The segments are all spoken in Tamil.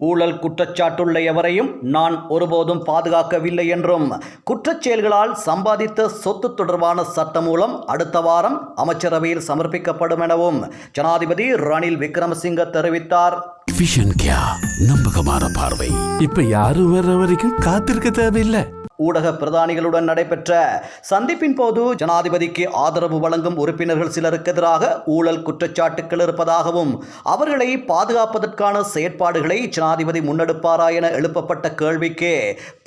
ஊழல் குற்றச்சாட்டுள்ள எவரையும் நான் ஒருபோதும் பாதுகாக்கவில்லை என்றும் குற்றச்செயல்களால் சம்பாதித்த சொத்து தொடர்பான சட்டம் மூலம் அடுத்த வாரம் அமைச்சரவையில் சமர்ப்பிக்கப்படும் எனவும் ஜனாதிபதி ரணில் விக்ரமசிங்க தெரிவித்தார். விஷன் நம்பகமான பார்வை. இப்ப யாரும் வர்ற வரைக்கும் காத்திருக்க தேவையில்லை. ஊடக பிரதானிகளுடன் நடைபெற்ற சந்திப்பின் போது ஜனாதிபதிக்கு ஆதரவு வழங்கும் உறுப்பினர்கள் சிலருக்கு எதிராக ஊழல் குற்றச்சாட்டுகள் இருப்பதாகவும் அவர்களை பாதுகாப்பதற்கான செயற்பாடுகளை ஜனாதிபதி முன்னெடுப்பாரா என எழுப்பப்பட்ட கேள்விக்கு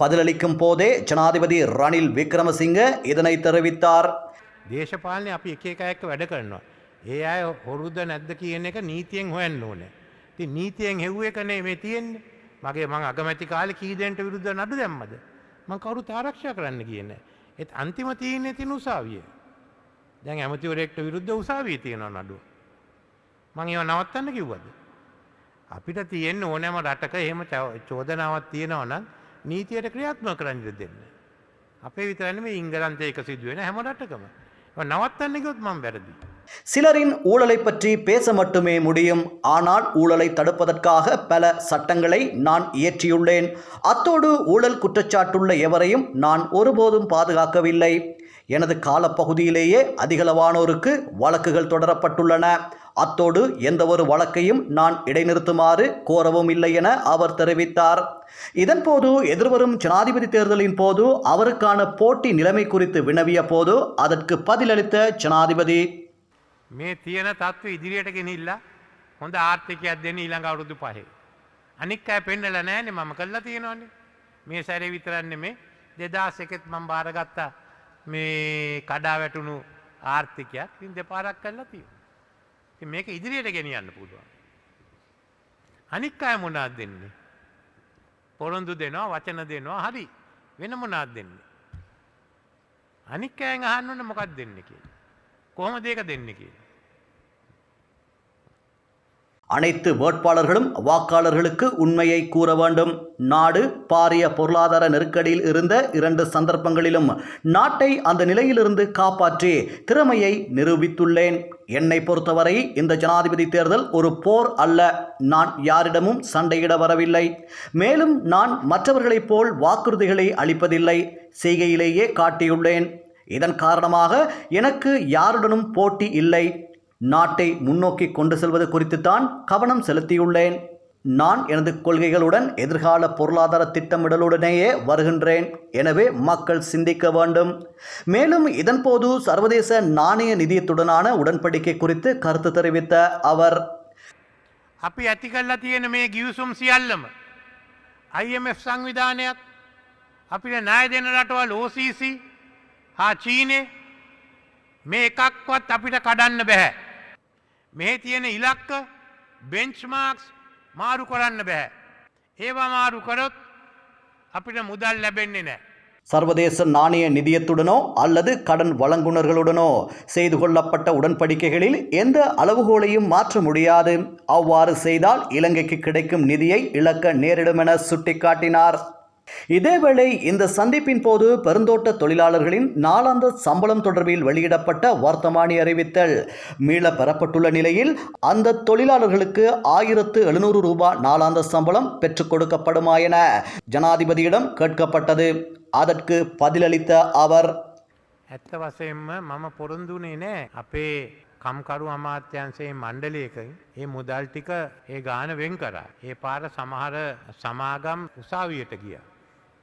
பதிலளிக்கும் போதே ஜனாதிபதி ரணில் விக்ரமசிங்க இதனை தெரிவித்தார் දේශපාලනය අපි එක එක එක්ක වැඩ කරනවා. ඒ අය හොරුද නැද්ද කියන එක නීතියෙන් හොයන්න ඕනේ. ති නීතියෙන් හෙව්ව එකනේ මේ තියෙන්නේ මගේ මං අගමැති කාලෙ කීදෙන්ට විරුද්ධ නඩු දැම්මද. මං කවුරු තාරක්ෂා කරන්න කියන. එත් අන්තිම තියන්නේ තින උසාවිය. දැන් ඇමතිවරෙක්ට විරුද්ධ උසාවී තියෙනවා නඩුව. මං ඒව නවත්තන්න කිව්වද. අපිට තියෙන්න ඕනෑම රටක එහෙම චව- චෝදනාවක් තියෙනවා නම් නීතියට ක්‍රියාත්ම කරන්න දෙන්න. අපේ විතරන්න මේ ඉංගලන්තය එක සිදුවෙන හැම රටකම. ඒවා නවත්තන්න ගොත් මං වැරදි. சிலரின் ஊழலை பற்றி பேச மட்டுமே முடியும். ஆனால் ஊழலை தடுப்பதற்காக பல சட்டங்களை நான் இயற்றியுள்ளேன். அத்தோடு ஊழல் குற்றச்சாட்டுள்ள எவரையும் நான் ஒருபோதும் பாதுகாக்கவில்லை. எனது காலப்பகுதியிலேயே அதிகளவானோருக்கு வழக்குகள் தொடரப்பட்டுள்ளன. அத்தோடு எந்த ஒரு வழக்கையும் நான் இடைநிறுத்துமாறு கோரவும் இல்லை என அவர் தெரிவித்தார். இதன்போது எதிர்வரும் ஜனாதிபதி தேர்தலின் போது அவருக்கான போட்டி நிலைமை குறித்து வினவிய போது அதற்கு பதிலளித்த ஜனாதிபதி. මේ තියෙන තත්ව ඉදිරියට ගෙනල්ලා හොඳ ආර්ථිකයක් දෙන්න ඊළඟ අවුරුදු පහේ. අනික් අය පෙන්නල නෑනේ මම කල්ලා තියෙනවාන්නේ මේ සැරේ විතරන්න මේ දෙදස් එකෙත් මං භාරගත්තා මේ කඩා වැටුණු ආර්ථිකයක් ඉන් දෙපාරක් කල්ලා තිය. මේක ඉදිරියට ගෙනියන්න පුළුවන්. අනික් අය මොනාත් දෙන්නේ. පොරොන්දු දෙනවා වචන දෙනවා හරි වෙන මොනාත් දෙන්නේ. අනික් අෑන් අහන්නන්න මොකක් දෙන්න කිය. කොහොම දේක දෙන්න කිය. அனைத்து வேட்பாளர்களும் வாக்காளர்களுக்கு உண்மையை கூற வேண்டும். நாடு பாரிய பொருளாதார நெருக்கடியில் இருந்த இரண்டு சந்தர்ப்பங்களிலும் நாட்டை அந்த நிலையிலிருந்து காப்பாற்றி திறமையை நிரூபித்துள்ளேன். என்னை பொறுத்தவரை இந்த ஜனாதிபதி தேர்தல் ஒரு போர் அல்ல. நான் யாரிடமும் சண்டையிட வரவில்லை. மேலும் நான் மற்றவர்களைப் போல் வாக்குறுதிகளை அளிப்பதில்லை. செய்கையிலேயே காட்டியுள்ளேன். இதன் காரணமாக எனக்கு யாருடனும் போட்டி இல்லை. நாட்டை முன்னோக்கி கொண்டு செல்வது குறித்துத்தான் கவனம் செலுத்தியுள்ளேன் நான் எனது கொள்கைகளுடன் எதிர்கால பொருளாதார திட்டமிடலுடனேயே வருகின்றேன் எனவே மக்கள் சிந்திக்க வேண்டும் மேலும் இதன்போது சர்வதேச நாணய நிதியத்துடனான உடன்படிக்கை குறித்து கருத்து தெரிவித்த அவர் අපි ඇති කල්ලා තියෙන මේ ගියවසුම් සියල්ලම. IMF සංවිධානයක් අපිට නාය දෙන රටවල් OCC හා චීනය මේ එකක්වත් අපිට කඩන්න බැහැ. මෙහි තියෙන ඉලක්ක බෙන්ච්මාර්ක්ස් මාරු කරන්න බැහැ. ඒවා මාරු කරොත් අපිට මුදල් ලැබෙන්නේ නෑ. சர்வதேச நாணய நிதியத்துடனோ அல்லது கடன் வழங்குனர்களுடனோ செய்து கொள்ளப்பட்ட உடன்படிக்கைகளில் எந்த அளவுகோலையும் மாற்ற முடியாது அவ்வாறு செய்தால் இலங்கைக்கு கிடைக்கும் நிதியை இழக்க நேரிடும் என சுட்டிக்காட்டினார் இதேவேளை இந்த சந்திப்பின் போது பெருந்தோட்ட தொழிலாளர்களின் நாளாந்த சம்பளம் தொடர்பில் வெளியிடப்பட்ட வர்த்தமானி அறிவித்தல் மீள பெறப்பட்டுள்ள நிலையில் அந்த தொழிலாளர்களுக்கு ஆயிரத்து எழுநூறு ரூபாய் நாளாந்த சம்பளம் பெற்றுக் கொடுக்கப்படுமா என ஜனாதிபதியிடம் கேட்கப்பட்டது அதற்கு பதிலளித்த அவர் ඇත්ත වසයෙන්ම මම පොරොන්දුනේ නෑ අපේ කම්කරු අමාත්‍යන්සේ මණ්ඩලයකින් ඒ මුදල් ටික ඒ ගාන වෙන් කරා. ඒ පාර සමහර සමාගම් උසාවියට ගිය.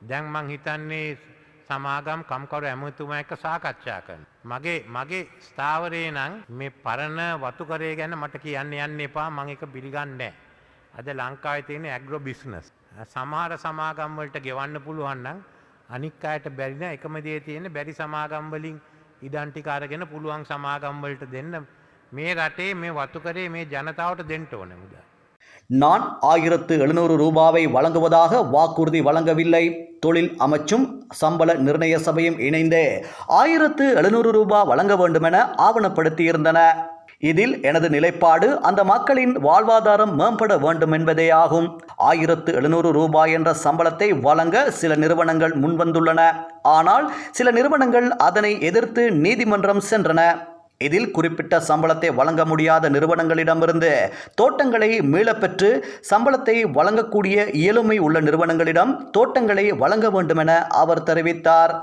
දැන් මං හිතන්නේ සමාගම් කම්කරු ඇමතුම එක සාකච්ඡා කරන. මගේ මගේ ස්ථාවරය නං මේ පරණ වතුකරේ ගැන මට කියන්න යන්න එපා මං එක පිළිගන්නෑ. අද ලංකායි තියෙන ඇග්‍රෝ බිස්නස්. සමහර සමාගම්වලට ගෙවන්න පුළුවන්නම් අනික් අයට බැරින එකම දේ තියෙන බැරි සමාගම්වලින් ඉඩන්ටිකාරගෙන පුළුවන් සමාගම්වලට දෙන්න මේ රටේ මේ වතුකරේ මේ ජනතාවට දෙන්ට ඕන මුද. நான் ஆயிரத்து எழுநூறு ரூபாவை வழங்குவதாக வாக்குறுதி வழங்கவில்லை. தொழில் அமைச்சும் சம்பள நிர்ணய சபையும் இணைந்து ஆயிரத்து எழுநூறு ரூபாய் வழங்க வேண்டுமென ஆவணப்படுத்தியிருந்தன. இதில் எனது நிலைப்பாடு அந்த மக்களின் வாழ்வாதாரம் மேம்பட வேண்டும் என்பதே ஆகும். ஆயிரத்து எழுநூறு ரூபாய் என்ற சம்பளத்தை வழங்க சில நிறுவனங்கள் முன்வந்துள்ளன. ஆனால் சில நிறுவனங்கள் அதனை எதிர்த்து நீதிமன்றம் சென்றன. இதில் குறிப்பிட்ட சம்பளத்தை வழங்க முடியாத நிறுவனங்களிடமிருந்து தோட்டங்களை மீளப்பெற்று சம்பளத்தை வழங்கக்கூடிய இயலுமை உள்ள நிறுவனங்களிடம் தோட்டங்களை வழங்க வேண்டுமென அவர் தெரிவித்தார்.